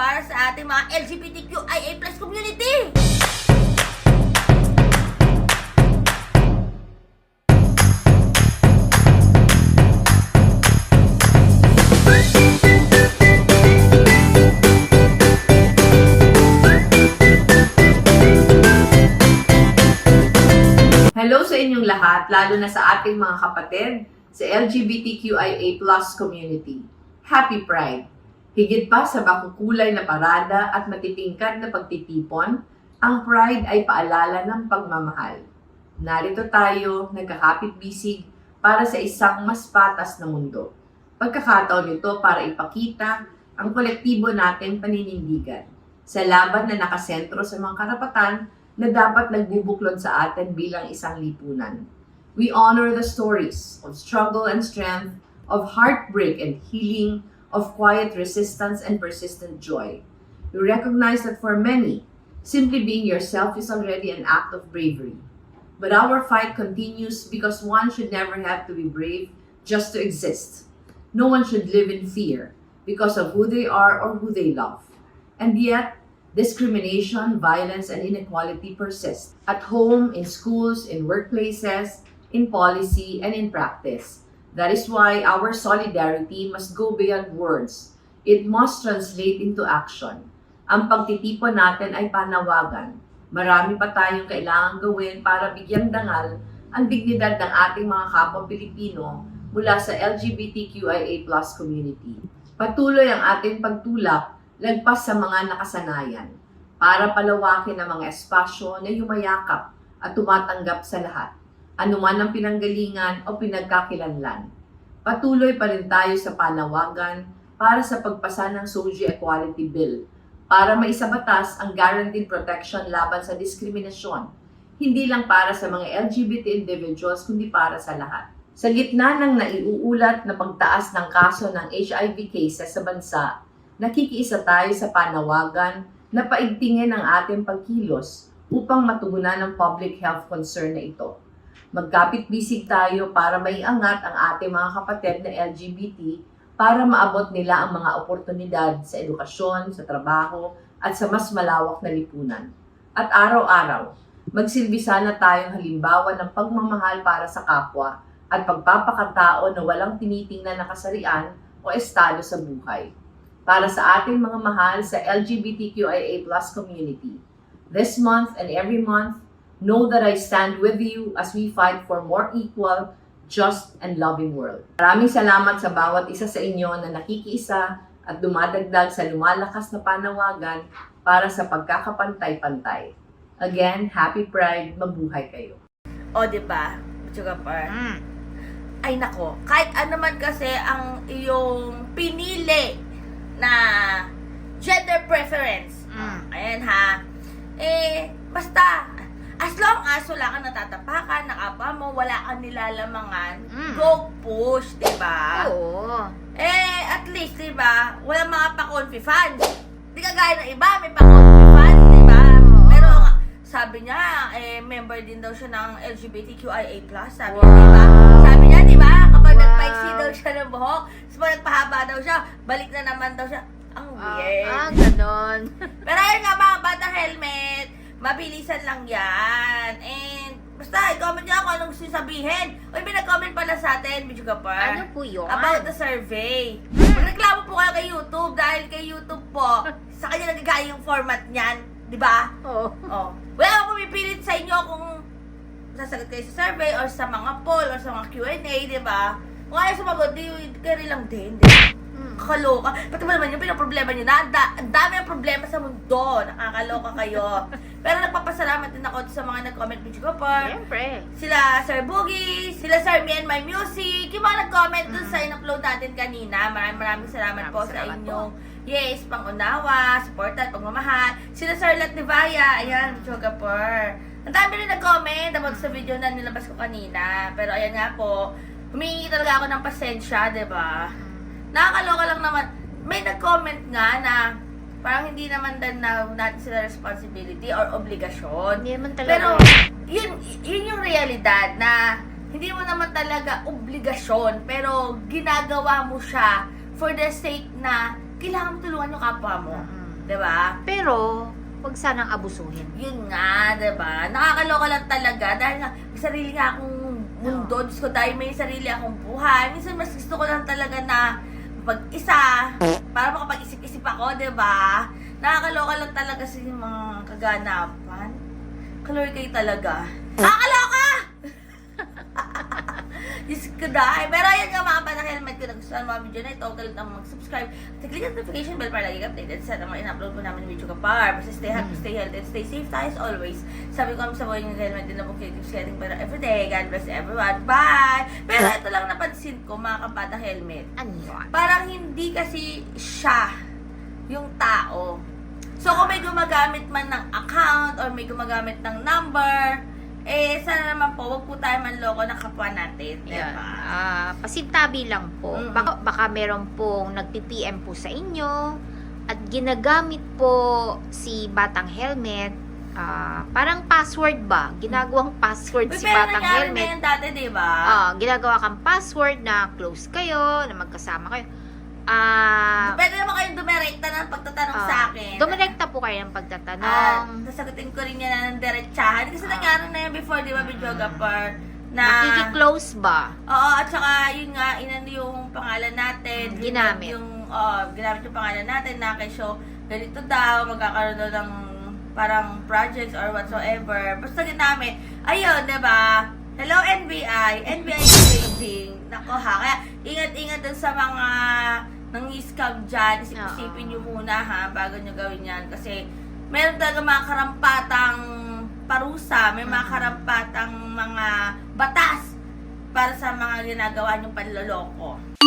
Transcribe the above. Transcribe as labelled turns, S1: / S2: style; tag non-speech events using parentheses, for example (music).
S1: para sa ating mga LGBTQIA plus community.
S2: Hello sa inyong lahat, lalo na sa ating mga kapatid sa LGBTQIA plus community. Happy Pride! Higit pa sa bakukulay na parada at matitingkad na pagtitipon, ang Pride ay paalala ng pagmamahal. Narito tayo, nagkakapit bisig para sa isang mas patas na mundo. Pagkakataon ito para ipakita ang kolektibo natin paninindigan sa laban na nakasentro sa mga karapatan na dapat nagbubuklod sa atin bilang isang lipunan. We honor the stories of struggle and strength, of heartbreak and healing, of quiet resistance and persistent joy. We recognize that for many, simply being yourself is already an act of bravery. But our fight continues because one should never have to be brave just to exist. No one should live in fear because of who they are or who they love. And yet, discrimination, violence, and inequality persist at home, in schools, in workplaces, in policy, and in practice. That is why our solidarity must go beyond words. It must translate into action. Ang pagtitipon natin ay panawagan. Marami pa tayong kailangan gawin para bigyang dangal ang dignidad ng ating mga kapwa Pilipino mula sa LGBTQIA plus community. Patuloy ang ating pagtulak lagpas sa mga nakasanayan para palawakin ang mga espasyo na yumayakap at tumatanggap sa lahat, anuman ang pinanggalingan o pinagkakilanlan. Patuloy pa rin tayo sa panawagan para sa pagpasa ng Socio Equality Bill para maisabatas ang guaranteed protection laban sa diskriminasyon, hindi lang para sa mga LGBT individuals kundi para sa lahat. Sa gitna ng naiuulat na pagtaas ng kaso ng HIV cases sa bansa, nakikiisa tayo sa panawagan na paigtingin ang ating pagkilos upang matugunan ang public health concern na ito. Magkapit-bisig tayo para maiangat ang ating mga kapatid na LGBT para maabot nila ang mga oportunidad sa edukasyon, sa trabaho, at sa mas malawak na lipunan. At araw-araw, magsilbi sana tayong halimbawa ng pagmamahal para sa kapwa at pagpapakatao na walang tinitingnan na kasarian o estado sa buhay para sa ating mga mahal sa LGBTQIA community. This month and every month, know that I stand with you as we fight for more equal, just, and loving world. Maraming salamat sa bawat isa sa inyo na nakikiisa at dumadagdag sa lumalakas na panawagan para sa pagkakapantay-pantay. Again, Happy Pride, mabuhay kayo.
S1: O, di ba? Sugar Par.
S3: Mm.
S1: Ay nako, kahit ano man kasi ang iyong pinili na kang nilalamangan,
S3: Mm.
S1: go push, di ba?
S3: Oo.
S1: Eh, at least, di ba, wala mga pa-confi fans. Di kagaya ng iba, may pa-confi fans, di ba?
S3: Oo.
S1: Pero, sabi niya, eh, member din daw siya ng LGBTQIA+, sabi
S3: Wow.
S1: niya, di ba? Sabi niya, di ba, kapag
S3: Wow.
S1: nagpaiksi daw siya ng buhok, tapos pag nagpahaba daw siya, balik na naman daw siya. Ang
S3: Ah,
S1: weird.
S3: ah, ganon. (laughs)
S1: Pero ayun nga mga bata helmet, mabilisan lang yan. And basta i-comment nyo kung anong gusto nyo sabihin. Uy, may nag-comment pala sa atin, Bicho Gapar.
S3: Ano po yun?
S1: About the survey. Magreklamo po kayo kay YouTube dahil kay YouTube po, (laughs) sa kanya nagagaya yung format niyan. Di ba?
S3: Oo.
S1: Oh. Wala akong pumipilit sa inyo kung sasagot kayo sa survey or sa mga poll or sa mga Q&A, di ba? Kung ayaw sumagot, di carry lang din. Di ba?
S3: Mm.
S1: Kakaloka. Pati ba naman yung pinaproblema nyo na? Ang da- ang dami ng problema sa mundo. Nakakaloka kayo. (laughs) Pero nagpapasalamat din ako sa mga nag-comment video ko pa.
S3: Siyempre.
S1: Sila Sir Boogie, sila Sir Me and My Music, yung mga nag-comment dun
S3: Mm.
S1: sa in-upload natin kanina. Maraming maraming salamat
S3: Maraming
S1: po sa
S3: salamat
S1: inyong yes, pangunawa, support at pagmamahal. Sila Sir Lat Nevaya, ayan, Chogapur. Ang dami rin nag-comment about sa video na nilabas ko kanina. Pero ayan nga po, humingi talaga ako ng pasensya, di ba? Nakakaloka lang naman. May nag-comment nga na parang hindi naman din na natin sila responsibility or obligasyon.
S3: Hindi naman talaga.
S1: Pero, yun, yun yung realidad na hindi mo naman talaga obligasyon, pero ginagawa mo siya for the sake na kailangan mo tulungan yung kapwa mo.
S3: Mm.
S1: Diba?
S3: Pero, huwag sanang abusuhin.
S1: Yun nga, 'di ba? Nakakaloka lang talaga dahil nga may sarili nga akong mundo, Diyos ko dahil may sarili akong buhay. Minsan mas gusto ko lang talaga na pag-isa para makapag-isip-isip ako, 'di ba? Nakakaloka lang talaga sa mga kaganapan. Kalor kayo talaga. Nakakaloka! Diyos ko dahil. Pero ayun nga mga banang helmet ko nagustuhan mga video na ito. Huwag kalimutan mag-subscribe. At click ang notification bell para lagi ka updated sa mga in-upload po namin video ka par. Basta stay happy, stay healthy, and stay safe tayo as always. Sabi ko kami sa buhay ng helmet din na po keeps getting better everyday. God bless everyone. Bye! Pero ito lang napansin ko mga kabatang helmet.
S3: Ano?
S1: Parang hindi kasi siya yung tao. So kung may gumagamit man ng account or may gumagamit ng number, eh sana naman po, wag po tayo manloko ng kapwa natin. di
S3: Yan. Ah, pasintabi lang po.
S1: Mm.
S3: Baka, baka meron pong nagpi-PM po sa inyo at ginagamit po si Batang Helmet ah, parang password ba? Ginagawang password
S1: Uy,
S3: si
S1: pero
S3: Batang
S1: nangyari na
S3: Helmet.
S1: yan dati, di ba?
S3: Ah, ginagawa kang password na close kayo, na magkasama kayo. Ah,
S1: dumirekta ng pagtatanong
S3: ah,
S1: sa akin.
S3: Dumirekta po kayo ng
S1: Ah,
S3: pagtatanong.
S1: sasagutin ko rin yan ng diretsahan. Kasi
S3: Ah.
S1: nangyari na yan before, di ba, videographer? Na,
S3: Makiki-close ba?
S1: Oo, at saka yun nga, inan yung pangalan natin.
S3: Mm, ginamit.
S1: Yung, oh, ginamit yung pangalan natin na kay show, ganito daw, magkakaroon daw ng parang projects or whatsoever. Basta ginamit. Ayun, di ba? Hello NBI, NBI trading. Nako ha, kaya ingat-ingat dun sa mga nang-scam dyan. Isip-isipin nyo muna ha, bago nyo gawin yan. Kasi meron talaga mga karampatang parusa, may mga
S3: Mm.
S1: karampatang mga batas para sa mga ginagawa nyong panloloko.